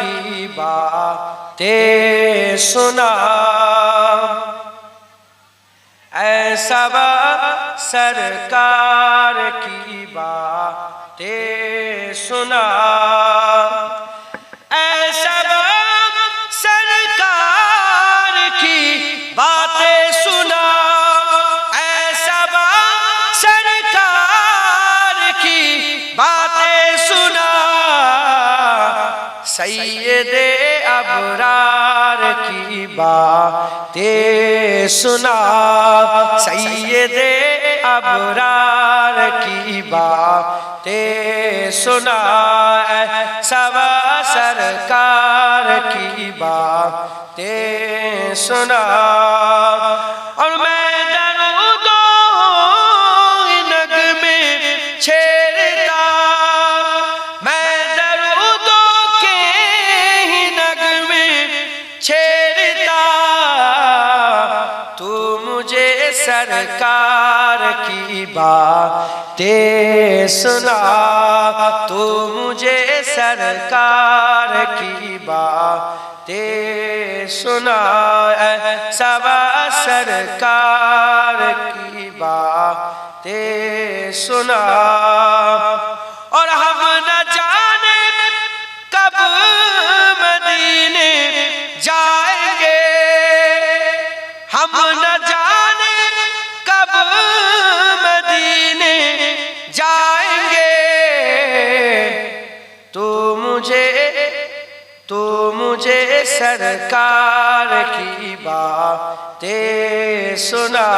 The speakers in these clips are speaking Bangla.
کی باتیں سنا اے سبا سرکار کی باتیں سنا সৈয়দে আবরার কি বাতে সুনা সৈয়দে আবরার কি বাতে সুনা সবা সরকার কি বাতে সুনা سرکار کی باتیں سنا۔ تو مجھے سرکار کی باتیں سنا۔ سوا سرکار کی باتیں سنا۔ اور ہم نہ جانے کب مدینے جائیں گے۔ ہم نہ مدینے جائیں گے۔ تو مجھے تو مجھے سرکار کی باتیں سنا۔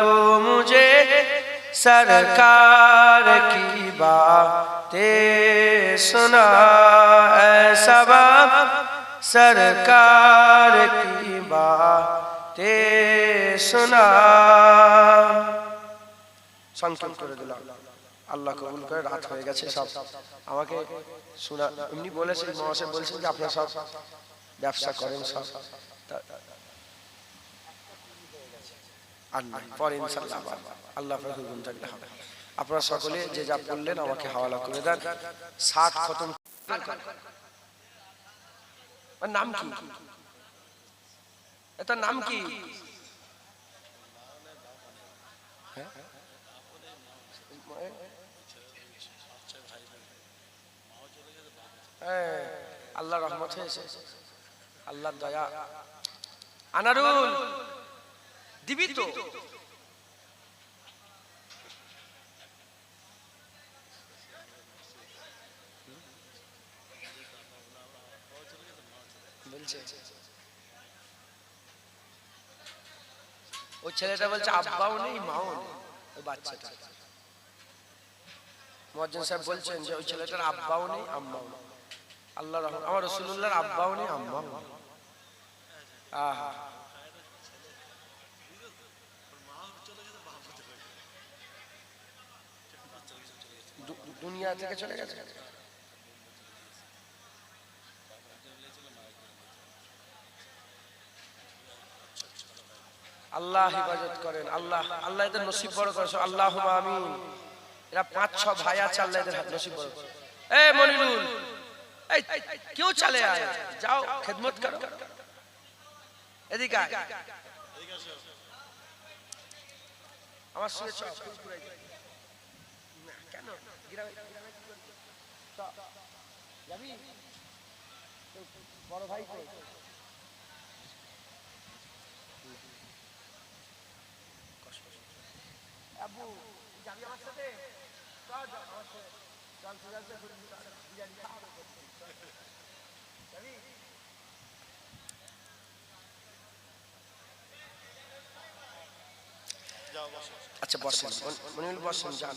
تو مجھے سرکار کی باتیں سنا۔ اے سبب سرکار کی باتیں সংক্ষেপ করে দিলাম। আল্লাহ কবুল করে রাত হয়ে গেছে সব। আমাকে শোনা, এমনি বলেছেন মহাশয় যে আপনারা সব ব্যবসা করেন সব। আপনার সকলে যে যা বললেন আমাকে হাওয়ালা করে দেন। সাত খতম নাম কি? এটার নাম কি? আল্লাহ রহমত হয়েছে। আল্লাহ দয়া। আনারুল। দিবি তো। বলছে। ওই ছেলেটা বলছে, আব্বাও নেই, মাও নেই। বাচ্চাটা। মজ্জেন সাহেব বলছেন যে, ওই ছেলেটার আব্বাও নেই, আম্মাও নেই। আল্লাহ রহমান আমার রসুল্লাহর আব্বাও নেই, আম্মাও নেই। আহা। দুনিয়া থেকে চলে গেছে? আল্লাহ হেফাজত করেন, আল্লাহ আল্লাহ এদের নসিব বড় করেছে আল্লাহ আমিন। এরা পাঁচ ছ ভাই আছে, আল্লাহ এদের হাত নসিব বড় করে। এ মনিরুল, এই, কেউ চলে আয়, যাও, খেদমত করো। এদিকে আয়। আমার সঙ্গে চল কেন? বড় ভাই চল চল আমার সাথে চল তুই যাচ্ছে বিরিয়ানি খাওয়াবো যাবি আচ্ছা বসেন যান।